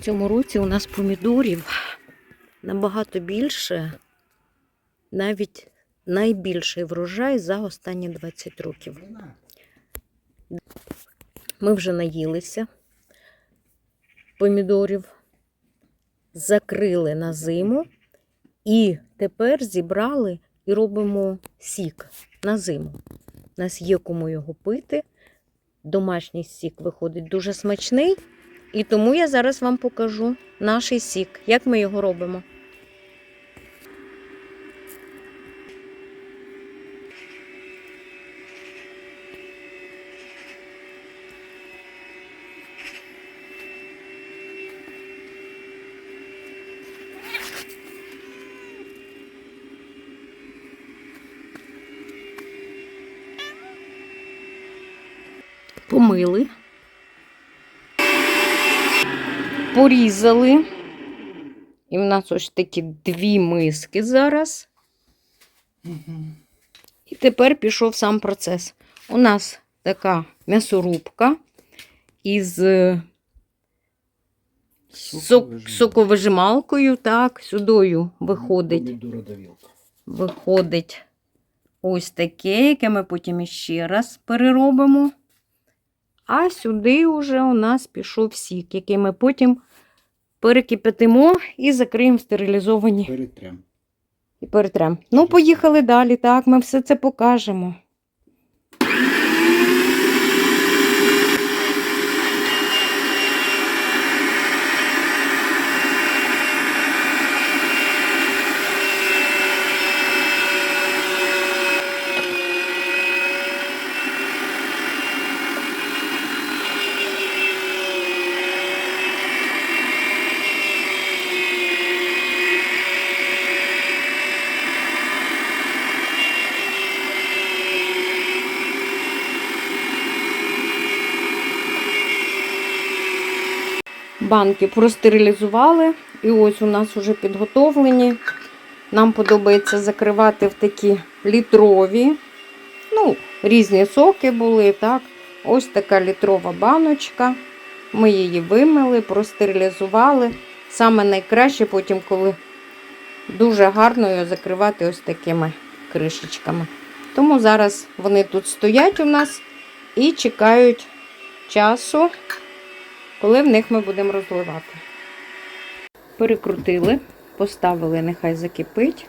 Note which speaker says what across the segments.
Speaker 1: В цьому році у нас помідорів набагато більше, навіть найбільший врожай за останні 20 років. Ми вже наїлися помідорів, закрили на зиму і тепер зібрали і робимо сік на зиму. У нас є кому його пити. Домашній сік виходить дуже смачний. І тому я зараз вам покажу наш сік, як ми його робимо. Помили. Порізали. І в нас ось такі дві миски зараз. І тепер пішов сам процес. У нас така м'ясорубка із е, соковижималкою. Так, сюдою виходить. Виходить ось таке, яке ми потім іще раз переробимо. А сюди вже у нас пішов сік, який ми потім перекипятимо і закриємо стерилізовані
Speaker 2: Перетрем.
Speaker 1: і перетрем. Ну, поїхали далі, так, ми все це покажемо. Банки простерилізували, і ось у нас вже підготовлені. Нам подобається закривати в такі літрові. Ну, різні соки були, так. Ось така літрова баночка. Ми її вимили, простерилізували. Саме найкраще потім, коли дуже гарно його закривати ось такими кришечками. Тому зараз вони тут стоять у нас і чекають часу, коли в них ми будемо розливати. Перекрутили, поставили, нехай закипить.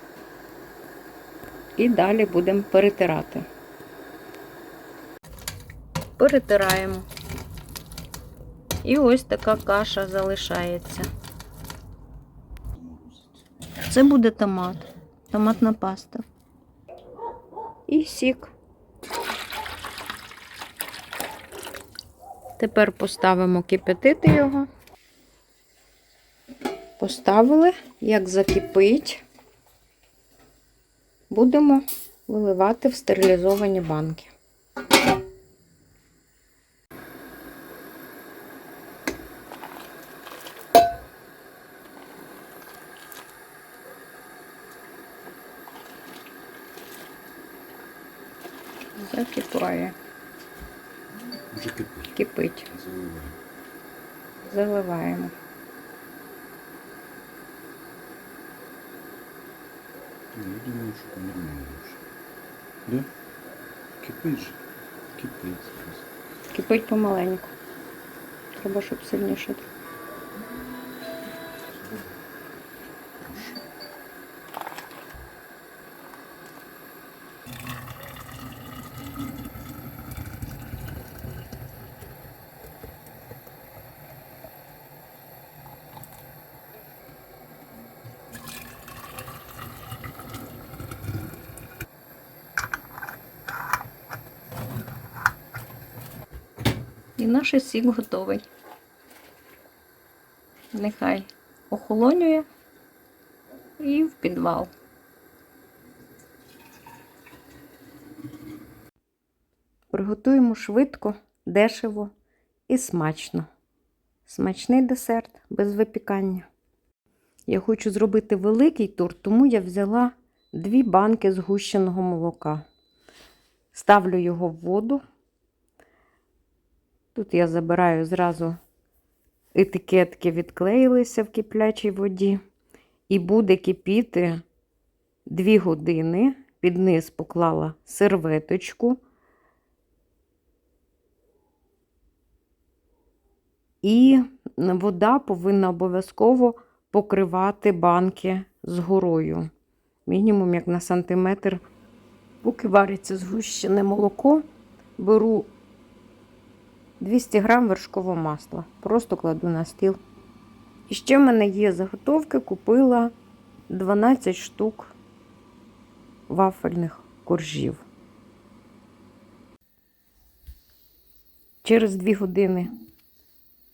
Speaker 1: І далі будемо перетирати. Перетираємо. І ось така каша залишається. Це буде томат, томатна паста. І сік. Тепер поставимо кипятити його. Поставили, як закипить, будемо виливати в стерилізовані банки. Закипає,
Speaker 2: Вже кипить.
Speaker 1: кипить.
Speaker 2: Заливаємо.
Speaker 1: Заливаємо.
Speaker 2: Ну, Я думаю, що нормально вже. Да? Кипить же. Кипить зараз.
Speaker 1: Кипить помаленьку. Треба, щоб сильніше. І наш сік готовий. Нехай охолонює і в підвал. Приготуємо швидко, дешево і смачно. Смачний десерт без випікання. Я хочу зробити великий торт, тому я взяла дві банки згущеного молока. Ставлю його в воду. Тут я забираю зразу етикетки відклеїлися в киплячій воді, і буде кипіти 2 години. Під низ поклала серветочку. І вода повинна обов'язково покривати банки з горою. Мінімум як на сантиметр. Поки вариться згущене молоко, беру 200 грам вершкового масла. Просто кладу на стіл. І ще в мене є заготовки, купила 12 штук вафельних коржів. Через 2 години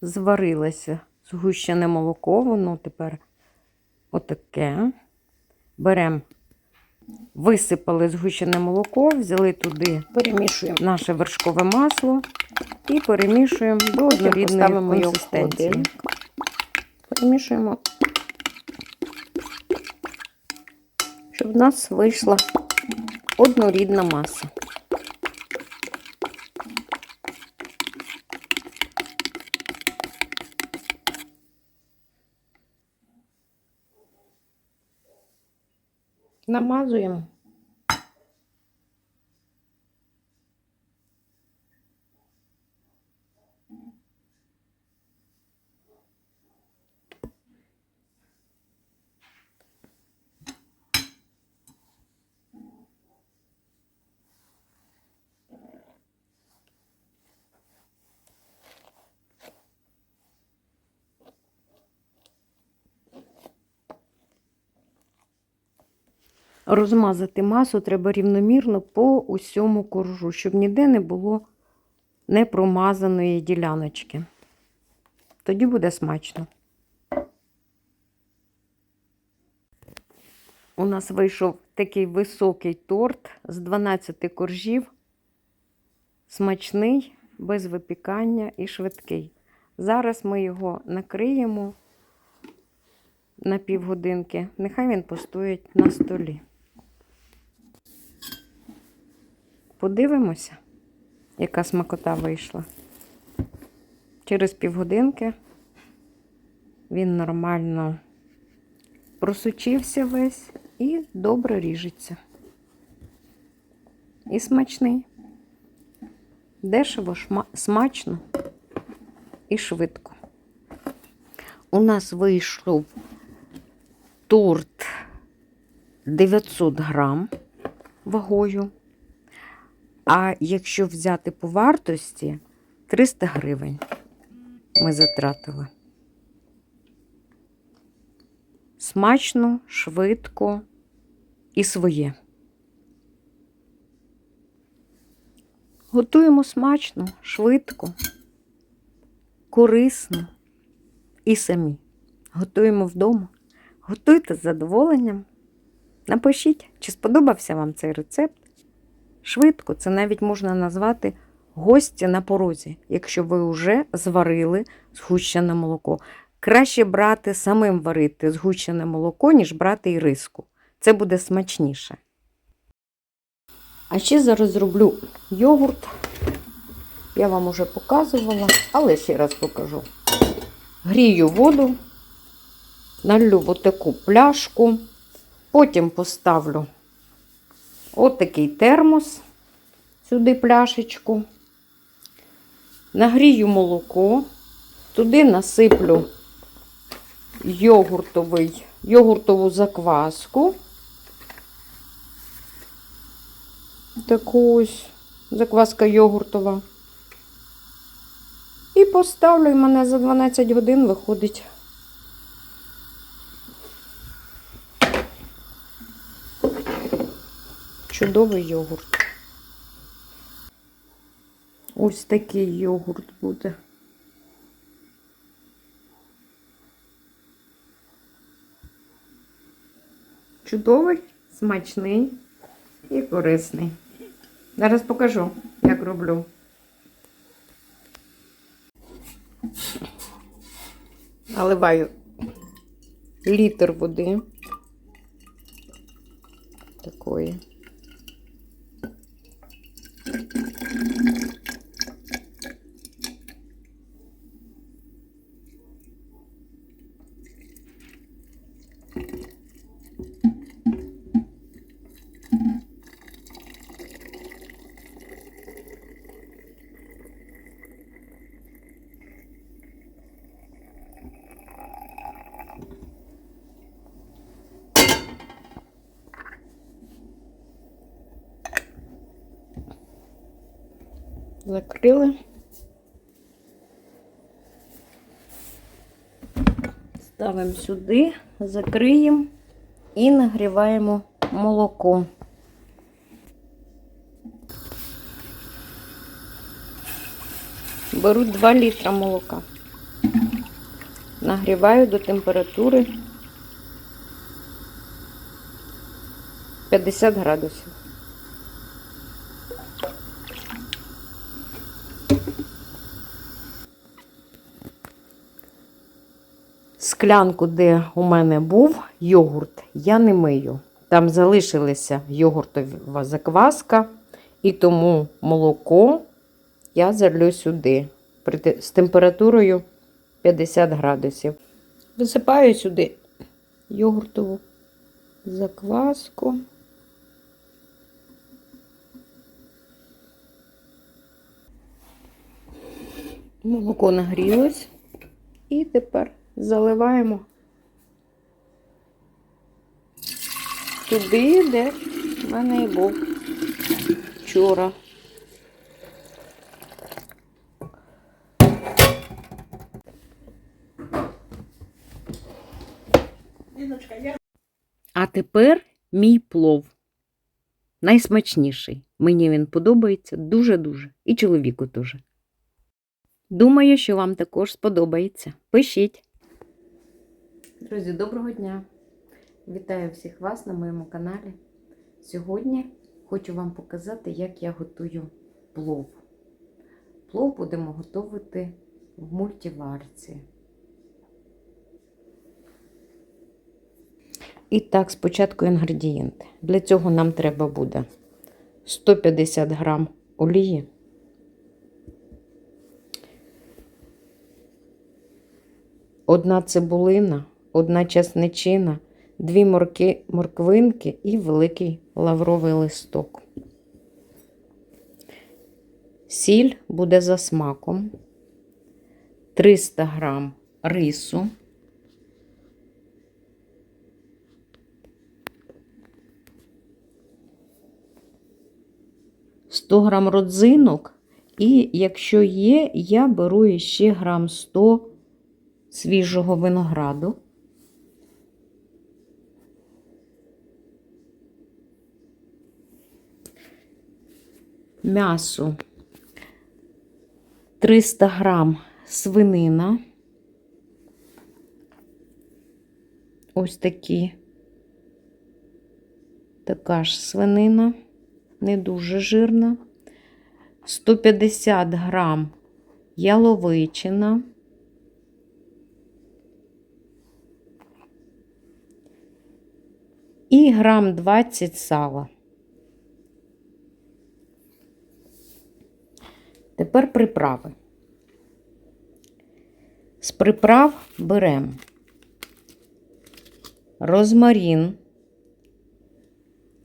Speaker 1: зварилося згущене молоко, воно тепер отаке. Беремо, висипали згущене молоко, взяли туди, перемішуємо наше вершкове масло і перемішуємо до однорідної консистенції. Перемішуємо, щоб в нас вийшла однорідна маса. Намазуємо. Розмазати масу треба рівномірно по усьому коржу, щоб ніде не було непромазаної діляночки. Тоді буде смачно. У нас вийшов такий високий торт з 12 коржів. Смачний, без випікання і швидкий. Зараз ми його накриємо на півгодинки. Нехай він постоїть на столі. Подивимося, яка смакота вийшла. Через півгодинки він нормально просучився весь і добре ріжеться. І смачний. Дешево, смачно і швидко. У нас вийшов торт 900 грам вагою. А якщо взяти по вартості, 300 гривень ми затратили. Смачно, швидко і своє. Готуємо смачно, швидко, корисно і самі. Готуємо вдома. Готуйте з задоволенням. Напишіть, чи сподобався вам цей рецепт. Швидко, це навіть можна назвати гості на порозі, якщо ви вже зварили згущене молоко. Краще брати самим варити згущене молоко, ніж брати і риску. Це буде смачніше. А ще зараз зроблю йогурт. Я вам уже показувала, але ще раз покажу. Грію воду, налью в отаку пляшку, потім поставлю отакий термос, сюди пляшечку, нагрію молоко, туди насиплю йогуртовий, йогуртову закваску. Таку ось закваска йогуртова. І поставлю, і мене за 12 годин виходить. Чудовий йогурт. Ось такий йогурт буде. Чудовий, смачний і корисний. Зараз покажу, як роблю. Наливаю літр води. Такої. Закрили. Ставимо сюди, закриємо і нагріваємо молоко. Беру 2 літра молока. Нагріваю до температури 50 градусів. Склянку, де у мене був йогурт, я не мию. Там залишилася йогуртова закваска, і тому молоко я залю сюди з температурою 50 градусів. Висипаю сюди йогуртову закваску. Молоко нагрілось. І тепер заливаємо туди, де в мене і був вчора. А тепер мій плов. Найсмачніший. Мені він подобається дуже-дуже. І чоловіку теж. Думаю, що вам також сподобається. Пишіть. Друзі, доброго дня! Вітаю всіх вас на моєму каналі. Сьогодні хочу вам показати, як я готую плов. Плов будемо готувати в мультиварці. І так, спочатку інгредієнти. Для цього нам треба буде 150 грам олії. Одна цибулина, одна часничина, дві морки, морквинки і великий лавровий листок. Сіль буде за смаком, 300 грам рису, «100 грам родзинок, і якщо є, я беру ще грам 100 свіжого винограду. М'ясо 300 грам свинина. Ось такі. Така ж свинина, не дуже жирна. 150 грам яловичина. і грам 20 сала. Тепер приправи. З приправ беремо розмарін.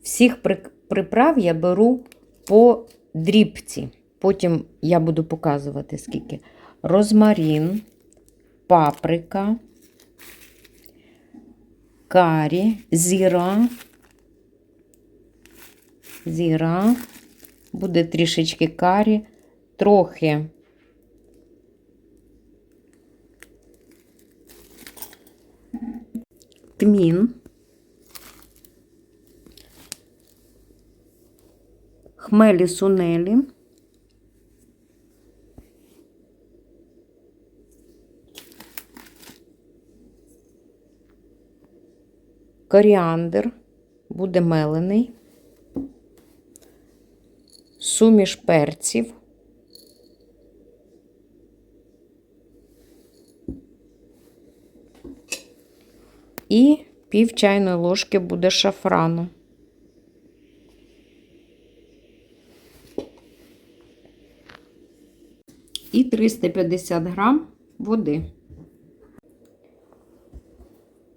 Speaker 1: Всіх приправ я беру по дрібці. Потім я буду показувати, скільки. Розмарін, паприка карі, зіра. Зіра. Буде трішечки карі, трохи тмін. Хмелі сунелі. коріандр буде мелений, суміш перців, і пів чайної ложки буде шафрану. І 350 грам води.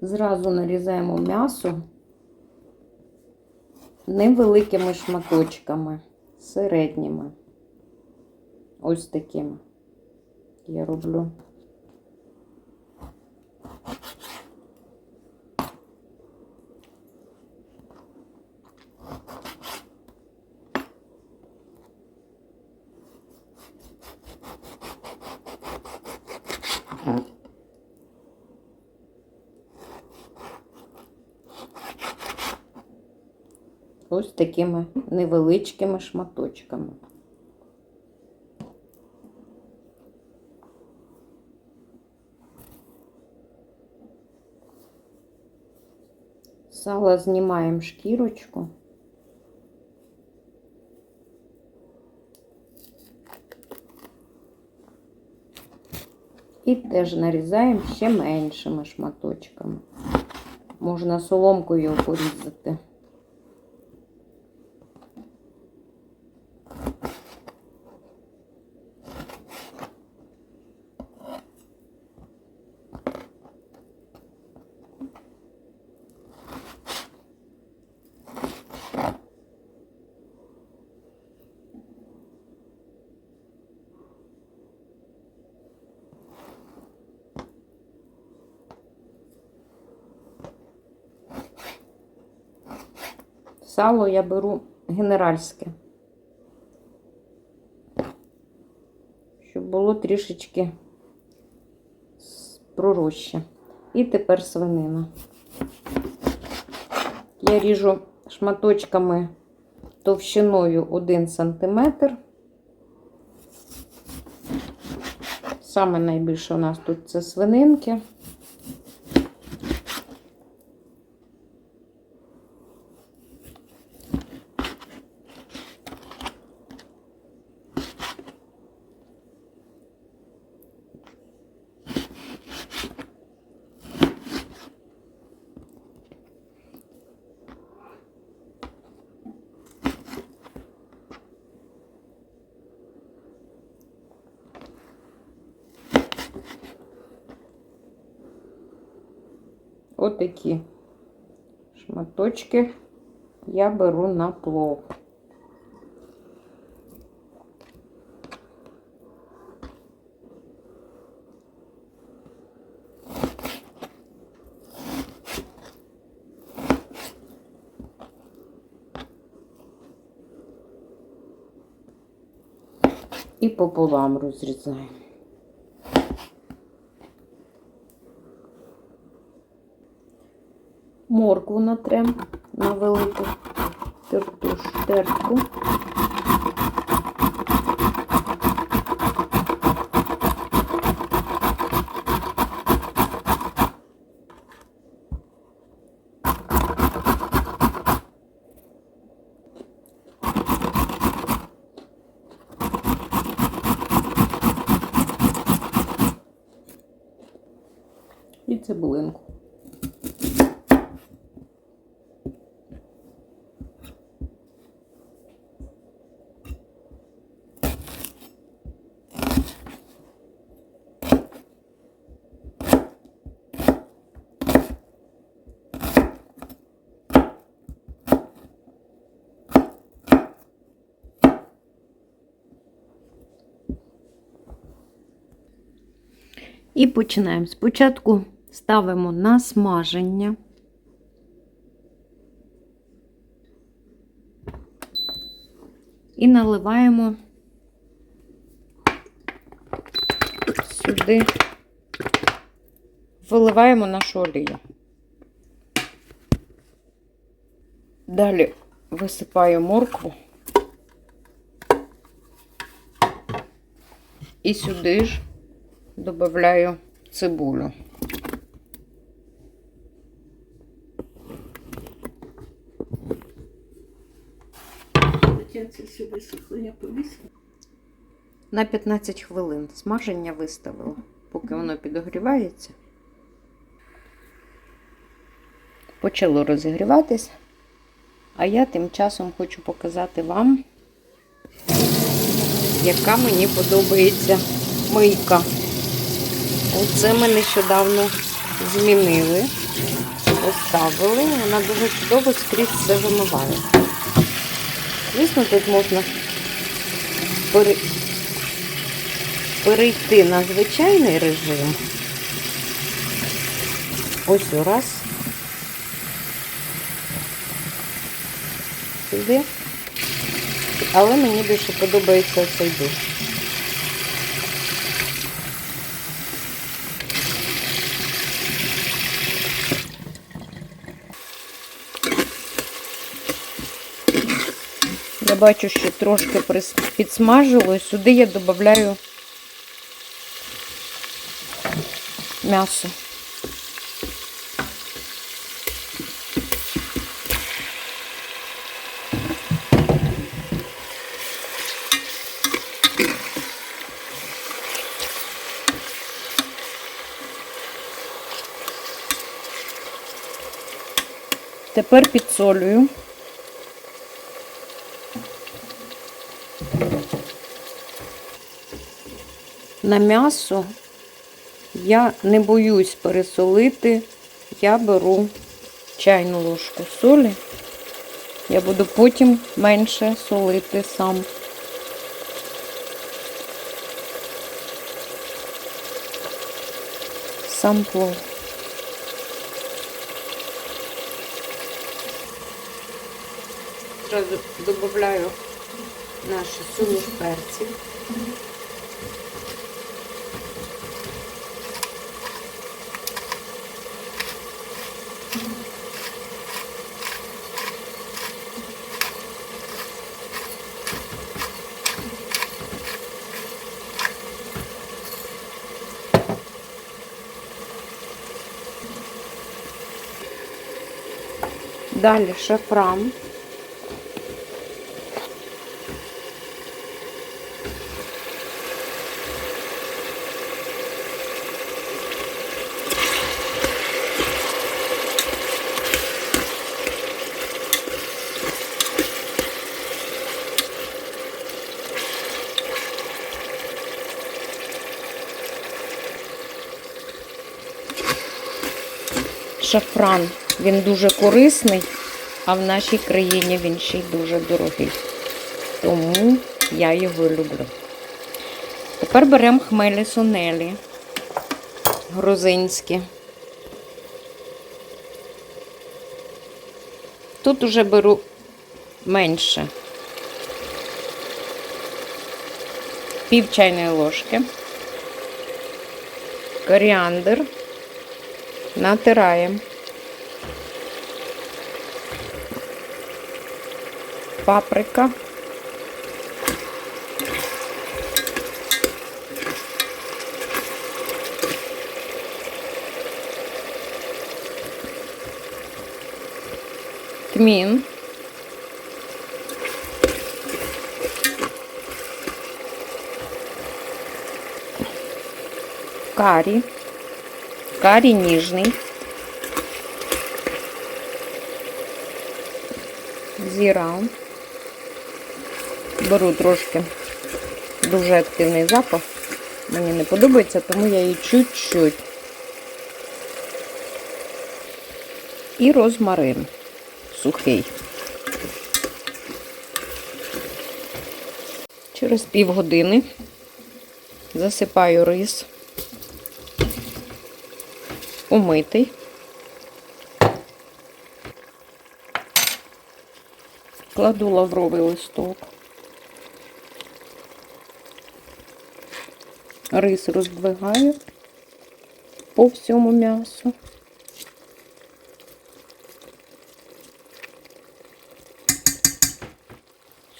Speaker 1: Зразу нарізаємо м'ясо невеликими шматочками, середніми. Ось такими я роблю. Ось такими невеличкими шматочками. Сало знімаємо шкірочку. І теж нарізаємо ще меншими шматочками. Можна соломкою порізати. Сало я беру генеральське. Щоб було трішечки пророжче. І тепер свинина. Я ріжу шматочками товщиною 1 см. Саме найбільше у нас тут це свининки. Отакі шматочки я беру на плов. І пополам розрізаємо. Моркву натрем на велику терту І починаємо. Спочатку ставимо на смаження. І наливаємо сюди, виливаємо нашу олію. Далі висипаю моркву. І сюди ж добавляю цибулю. На 15 хвилин смаження виставила, поки воно підогрівається. Почало розігріватись, а я тим часом хочу показати вам, яка мені подобається мийка. Оце ми нещодавно змінили, поставили, вона дуже чудово скрізь все вимиває. Звісно, тут можна перейти на звичайний режим. Ось раз. Сюди. Але мені більше подобається цей душ. Я бачу, що трошки прис- підсмажилось. Сюди я додаю м'ясо. Тепер підсолюю. На м'ясо я не боюсь пересолити. Я беру чайну ложку солі. Я буду потім менше солити сам. Сам плов. Зразу додаю наші суміш перців. Далі шафран. Шафран, він дуже корисний, а в нашій країні він ще й дуже дорогий. Тому я його люблю. Тепер беремо хмелі сунелі грузинські. Тут уже беру менше. Пів чайної ложки. Коріандр. Натираємо. Паприка. Тмін. Карі. Карі ніжний. Зіра. Беру трошки дуже активний запах. Мені не подобається, тому я її чуть-чуть. І розмарин сухий. Через півгодини засипаю рис. Умитий. Кладу лавровий листок. Рис роздвигаю по всьому м'ясу.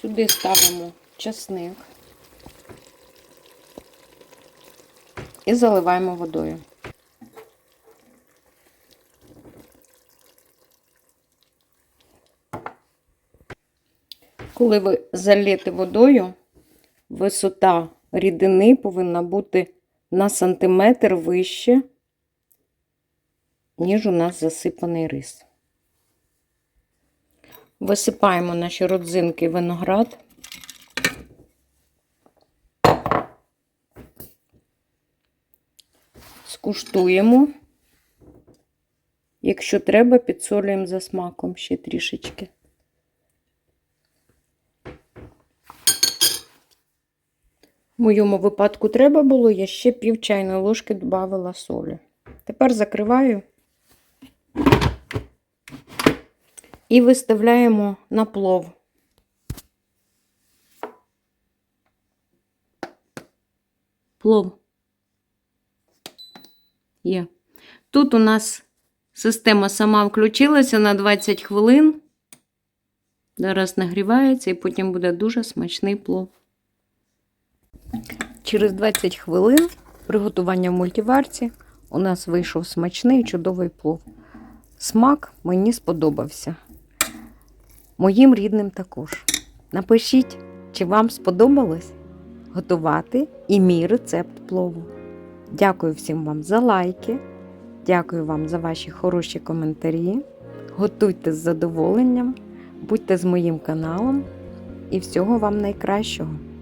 Speaker 1: Сюди ставимо часник і заливаємо водою. Коли ви залієте водою, висота рідини повинна бути на сантиметр вище, ніж у нас засипаний рис. Висипаємо наші родзинки виноград. Скуштуємо. Якщо треба, підсолюємо за смаком ще трішечки. В моєму випадку треба було, я ще пів чайної ложки додавала солі. Тепер закриваю і виставляємо на плов. Плов. Є. Тут у нас система сама включилася на 20 хвилин. Зараз нагрівається і потім буде дуже смачний плов. Через 20 хвилин приготування в мультиварці у нас вийшов смачний чудовий плов. Смак мені сподобався. Моїм рідним також. Напишіть, чи вам сподобалось готувати і мій рецепт плову. Дякую всім вам за лайки. Дякую вам за ваші хороші коментарі. Готуйте з задоволенням, будьте з моїм каналом і всього вам найкращого.